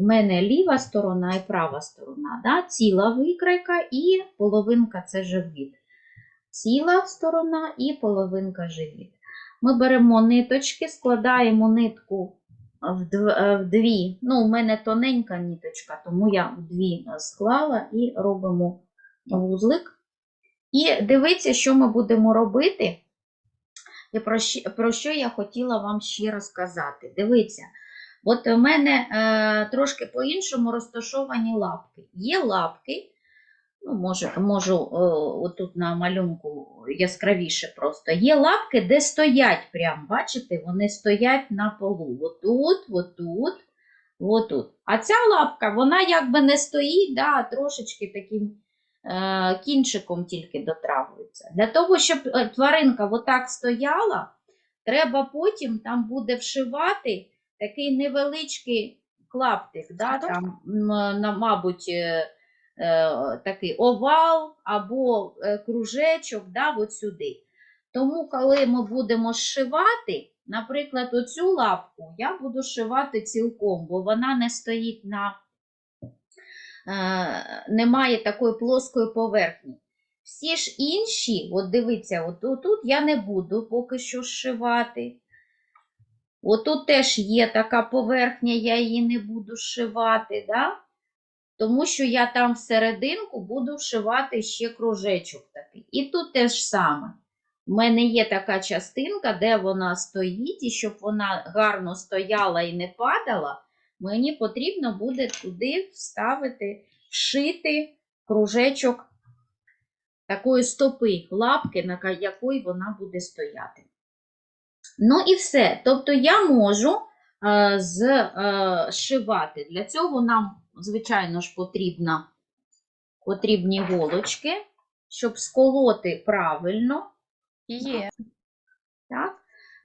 у мене ліва сторона і права сторона, да? ціла викрайка і половинка це живіт. Ціла сторона і половинка живіт. Ми беремо ниточки, складаємо нитку в е, дві. Ну, у мене тоненька ниточка, тому я в дві склала і робимо вузлик. І дивіться, що ми будемо робити. І про що я хотіла вам ще розказати. Дивіться, от у мене е, трошки по-іншому розташовані лапки. Є лапки, ну, може, можу е, отут на малюнку яскравіше просто. Є лапки, де стоять прям, бачите, вони стоять на полу. Отут, отут, отут. А ця лапка, вона якби не стоїть, да, трошечки таким е, кінчиком тільки дотрагується. Для того, щоб е, тваринка отак стояла, треба потім там буде вшивати такий невеличкий клаптик, да, там, на, мабуть, е, е, такий овал або е, кружечок, да, от сюди. Тому, коли ми будемо зшивати, наприклад, оцю лапку я буду шивати цілком, бо вона не стоїть на немає такої плоскої поверхні. Всі ж інші, от дивіться, от тут я не буду поки що зшивати. Отут теж є така поверхня, я її не буду зшивати, да? тому що я там всерединку буду вшивати ще кружечок такий. І тут теж саме. У мене є така частинка, де вона стоїть, і щоб вона гарно стояла і не падала, мені потрібно буде туди вставити, вшити кружечок такої стопи, лапки, на якої вона буде стояти. Ну і все. Тобто я можу е, е, зшивати. Для цього нам, звичайно ж, потрібно, потрібні голочки, щоб сколоти правильно. Є. Так,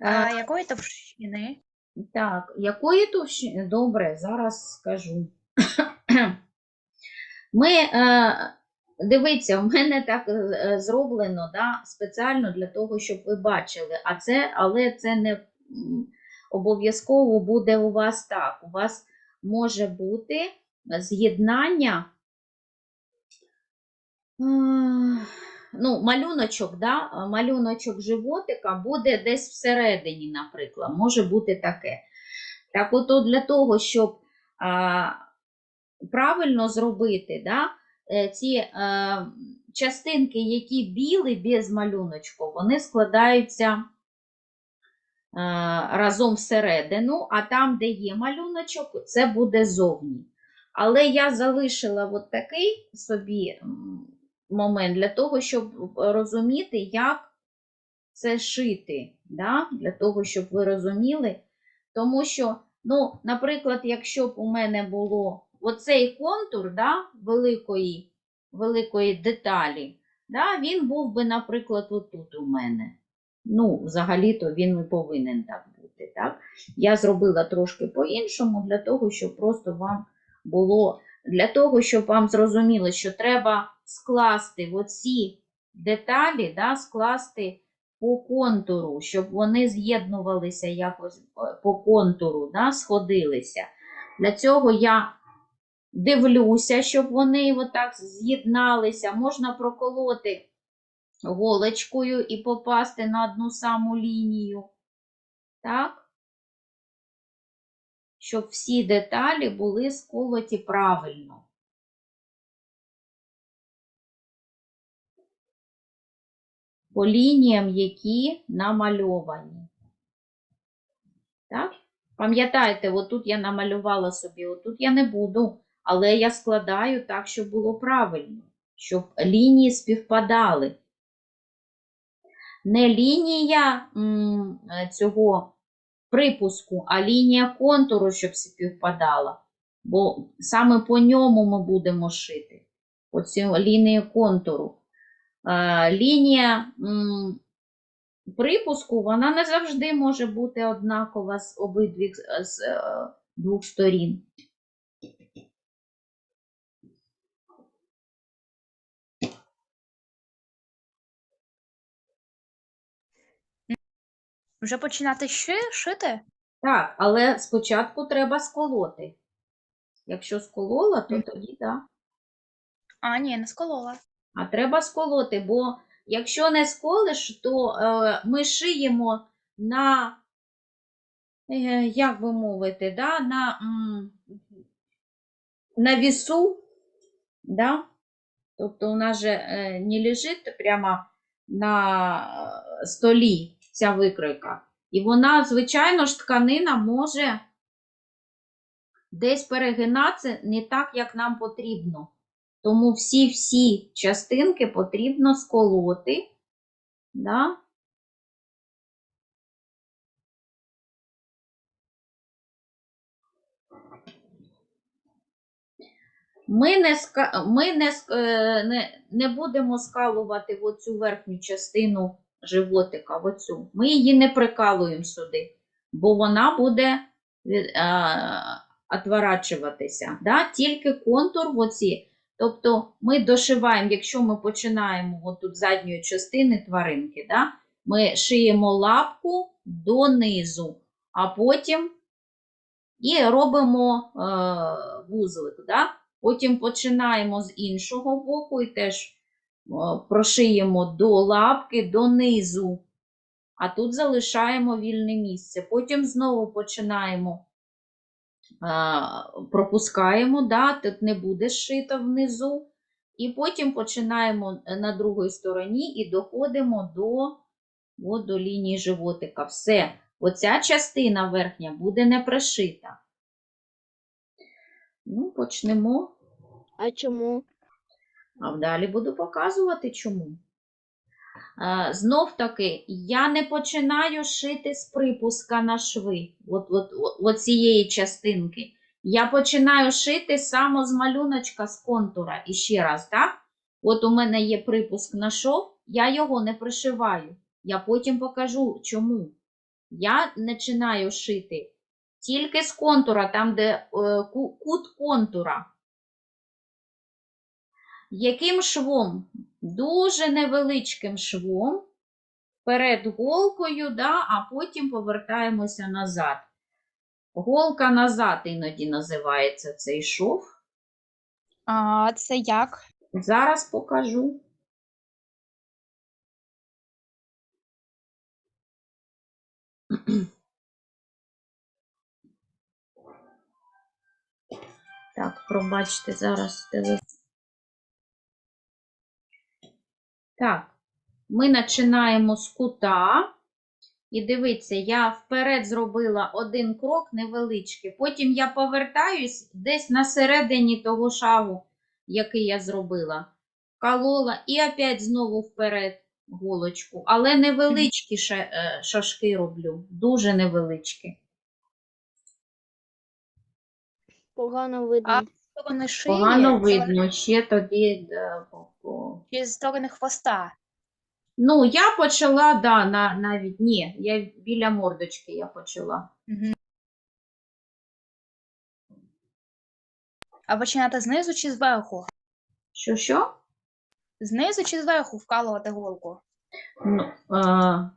А Е, якої товщини? так якої товщини? Добре, зараз скажу. Ми, е, дивіться, в мене так е, зроблено да, спеціально для того, щоб ви бачили. А це, але це не обов'язково буде у вас так. У вас може бути з'єднання. е, Ну, малюночок, да? малюночок животика буде десь всередині, наприклад, може бути таке. Так, от для того, щоб а, правильно зробити, да, е, ці е, частинки, які білі без малюночку, вони складаються е, разом всередину, а там, де є малюночок, це буде зовні. Але я залишила от такий собі момент для того, щоб розуміти, як це шити. Да? Для того, щоб ви розуміли. Тому що, ну, наприклад, якщо б у мене було оцей контур да, великої, великої деталі, да, він був би, наприклад, отут у мене. Ну, взагалі-то він і повинен так бути. Так? Я зробила трошки по-іншому, для того, щоб просто вам було, для того, щоб вам зрозуміло, що треба скласти оці деталі, да, скласти по контуру, щоб вони з'єднувалися якось е, по контуру, да, сходилися. Для цього я дивлюся, щоб вони отак з'єдналися. Можна проколоти голочкою і попасти на одну саму лінію. Так? Щоб всі деталі були сколоті правильно. По лініям, які намальовані. Так? Пам'ятаєте, отут я намалювала собі, отут я не буду, але я складаю так, щоб було правильно, щоб лінії співпадали. Не лінія цього припуску, а лінія контуру, щоб співпадала. Бо саме по ньому ми будемо шити. Оцю лінію контуру. Е, лінія припуску, вона не завжди може бути однакова з обидвіх з е, двох сторін. Вже починати ши, шити? Так, але спочатку треба сколоти. Якщо сколола, то тоді так. А, ні, не сколола. А треба сколоти, бо якщо не сколиш, то е, ми шиємо на, е, як би мовити, да, на, м, на вісу, да? тобто у нас же е, не лежить прямо на е, столі ця викройка. І вона, звичайно ж, тканина може десь перегинатися не так, як нам потрібно. Тому всі-всі частинки потрібно сколоти. Да? Ми, не. Ми е, не, не будемо скалувати оцю верхню частину животика, в оцю. Ми її не прикалуємо сюди, бо вона буде е, отворачуватися. Да? Тільки контур в оці. Тобто ми дошиваємо, якщо ми починаємо от тут з задньої частини тваринки, да? ми шиємо лапку донизу, а потім і робимо е, вузлик. Да? Потім починаємо з іншого боку і теж прошиємо до лапки донизу, а тут залишаємо вільне місце. Потім знову починаємо пропускаємо, да, тут не буде шито внизу. І потім починаємо на другій стороні і доходимо до, от, до лінії животика. Все. Оця частина верхня буде не пришита. Ну, почнемо. А чому? А далі буду показувати, чому. Е, Знов таки, я не починаю шити з припуска на шви, от, от, от, от цієї частинки. Я починаю шити саме з малюночка з контура. І ще раз, так? От у мене є припуск на шов, я його не пришиваю. Я потім покажу, чому. Я починаю шити тільки з контура, там, де е, кут контура. Яким швом? Дуже невеличким швом, перед голкою, да, а потім повертаємося назад. Голка назад іноді називається цей шов. А це як? Зараз покажу. Так, пробачте, зараз телефон. Так, ми починаємо з кута. І дивіться, я вперед зробила один крок невеличкий. Потім я повертаюсь десь на середині того шагу, який я зробила. Колола і опять знову вперед голочку. Але невеличкі е, шашки роблю, дуже невеличкі. Погано видно. А Погано видно, ще тоді. По- чи з сторони хвоста? Ну, я почала, да, на, навіть ні, я біля мордочки я почала. Угу. А починати знизу чи зверху? Що, що? Знизу чи зверху вкалувати голку? Ну, е,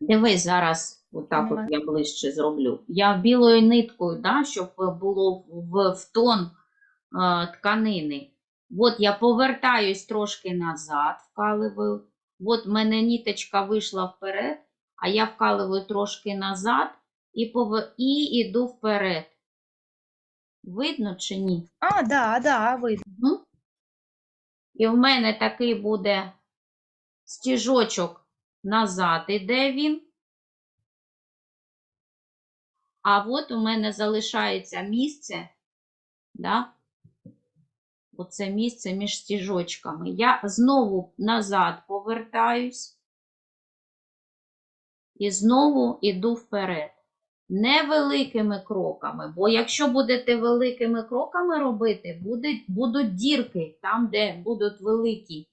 дивись, зараз отак от я ближче зроблю. Я білою ниткою, да, щоб було в, в тон е, тканини. От я повертаюсь трошки назад, вкаливаю. От в мене ніточка вийшла вперед, а я вкаливаю трошки назад і, пове... і йду вперед. Видно чи ні? А, да, да, видно. І в мене такий буде стіжочок назад іде він. А от у мене залишається місце, да? Оце місце між стіжочками. Я знову назад повертаюсь і знову іду вперед. Невеликими кроками, бо якщо будете великими кроками робити, будуть, будуть дірки там, де будуть великі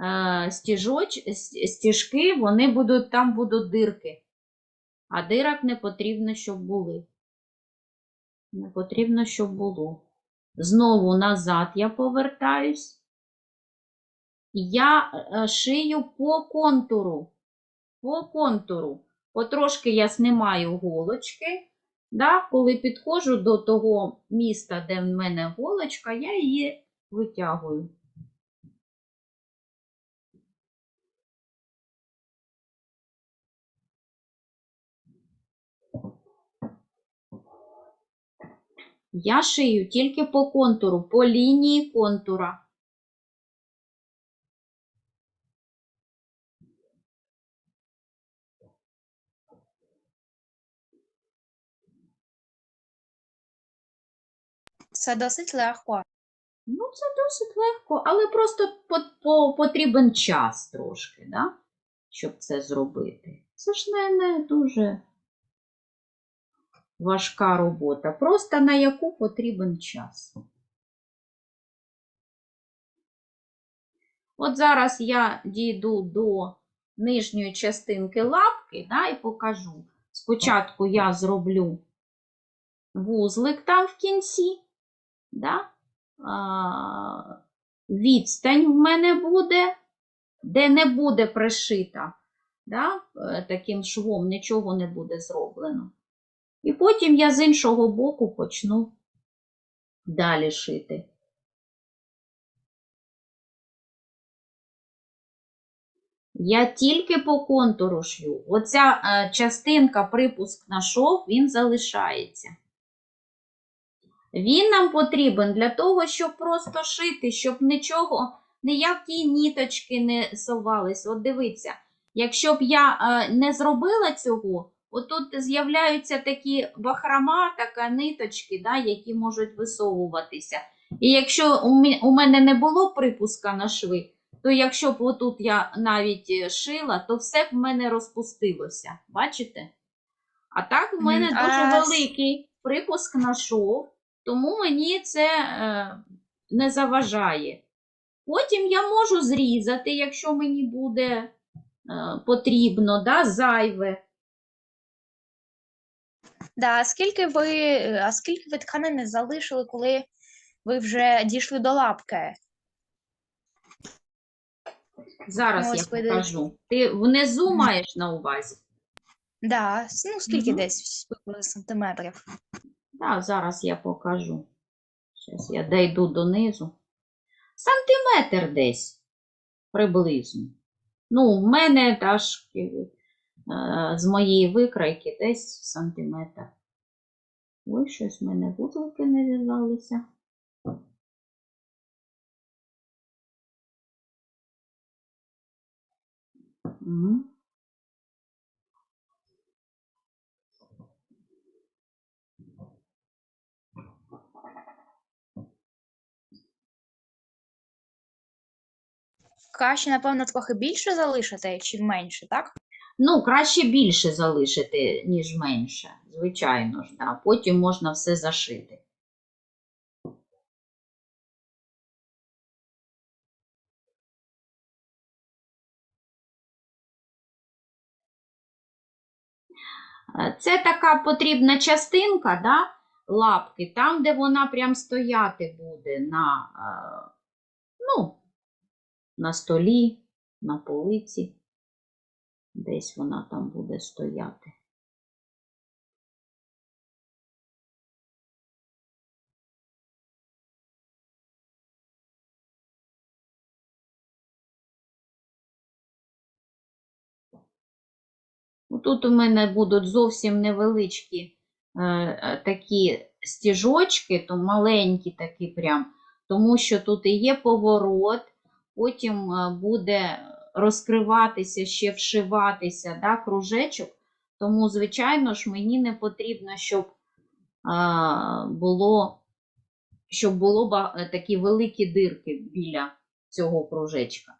е, стіжоч, стіжки, вони будуть, там будуть дирки. А дирок не потрібно, щоб були. Не потрібно, щоб було. Знову назад я повертаюсь. Я е, шию по контуру. По контуру. Потрошки я знімаю голочки Да, коли підходжу до того міста, де в мене голочка, я її витягую. Я шию тільки по контуру, по лінії контура. Це досить легко. Ну, це досить легко, але просто по, по, потрібен час трошки, да? щоб це зробити. Це ж не, не дуже важка робота, просто на яку потрібен час. От зараз я дійду до нижньої частинки лапки да, і покажу. Спочатку я зроблю вузлик там в кінці. Да? а, відстань в мене буде, де не буде пришита, да, е, таким швом нічого не буде зроблено. І потім я з іншого боку почну далі шити. Я тільки по контуру шью. Оця е, частинка припуск на шов, він залишається. Він нам потрібен для того, щоб просто шити, щоб нічого, ніякі ніточки не совались. От дивіться, якщо б я е, не зробила цього, отут з'являються такі бахрома, така ниточки, да, які можуть висовуватися. І якщо у мене не було припуска на шви, то якщо б отут я навіть е, шила, то все б в мене розпустилося. Бачите? А так в мене Мгм, дуже а великий припуск на шов. Тому мені це е, не заважає. Потім я можу зрізати, якщо мені буде е, потрібно, да, зайве. Да, а скільки ви, е, а скільки ви тканини залишили, коли ви вже дійшли до лапки? Зараз Ось я ви покажу. Ти внизу маєш на увазі? Да, с- ну скільки Мгм. десь приблизно сантиметрів? Так, зараз я покажу. Зараз я дійду донизу. Сантиметр десь приблизно. Ну, в мене аж е, з моєї викрайки десь сантиметр. Ой, щось в мене вузлики не в'язалися. Краще, напевно, трохи більше залишити, чи менше, так? Ну, краще більше залишити, ніж менше, звичайно ж, да. Потім можна все зашити. Е, Це така потрібна частинка, да, лапки, там, де вона прям стояти буде на, е, ну, на столі, на полиці. Десь вона там буде стояти. Тут у мене будуть зовсім невеличкі е, е, такі стіжочки, то маленькі такі прям, тому що тут і є поворот, потім е, буде розкриватися, ще вшиватися да, кружечок. Тому, звичайно ж, мені не потрібно, щоб а, було, щоб було е, такі великі дирки біля цього кружечка.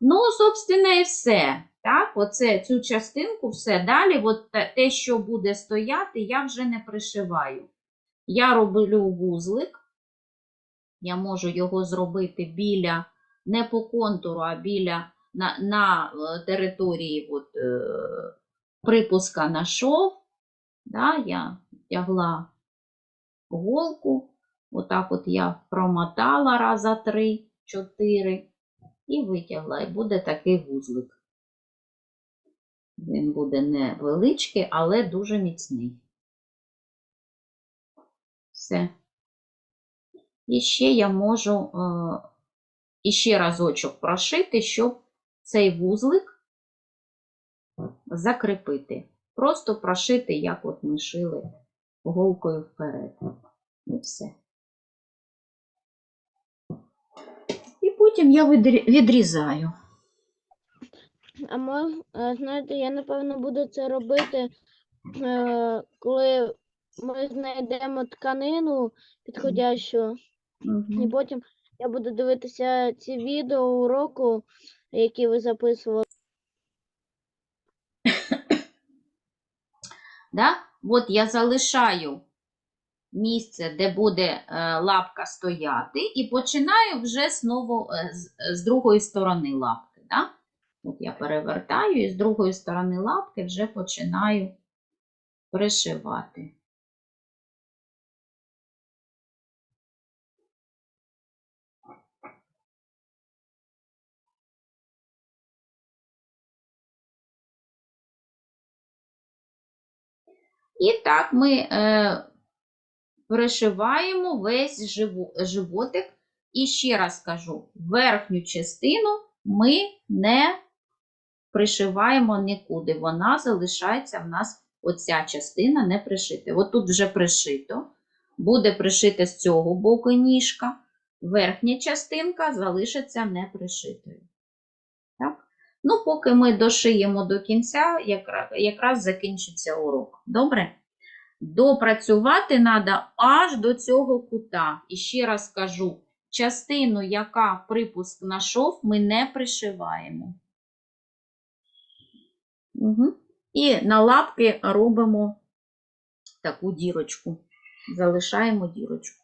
Ну, собственно, і все. Так, оце цю частинку, все. Далі, от те, що буде стояти, я вже не пришиваю. Я роблю вузлик. Я можу його зробити біля, не по контуру, а біля на, на е, території от, е, припуска на шов. Да, я тягла голку. Отак от я промотала раза три, чотири і витягла. І буде такий вузлик. Він буде невеличкий, але дуже міцний. Все. І ще я можу е, іще разочок прошити, щоб цей вузлик закріпити. Просто прошити, як от ми шили голкою вперед. І все. І потім я відрізаю. А мож, е, знаєте, я напевно буду це робити, е, коли ми знайдемо тканину підходящу, і потім я буду дивитися ці відео уроку, які ви записували. Да? От я залишаю місце, де буде е, лапка стояти, і починаю вже знову е, з, з другої сторони лапки. Да? От я перевертаю і з другої сторони лапки вже починаю пришивати. І так ми е, пришиваємо весь живо, животик. І ще раз кажу, верхню частину ми не пришиваємо нікуди. Вона залишається в нас, оця частина не пришита. От тут вже пришито. Буде пришите з цього боку ніжка. Верхня частинка залишиться не пришитою. Ну, поки ми дошиємо до кінця, якраз закінчиться урок. Добре? Допрацювати треба аж до цього кута. І ще раз кажу, частину, яка припуск на шов, ми не пришиваємо. Угу. І на лапки робимо таку дірочку. Залишаємо дірочку.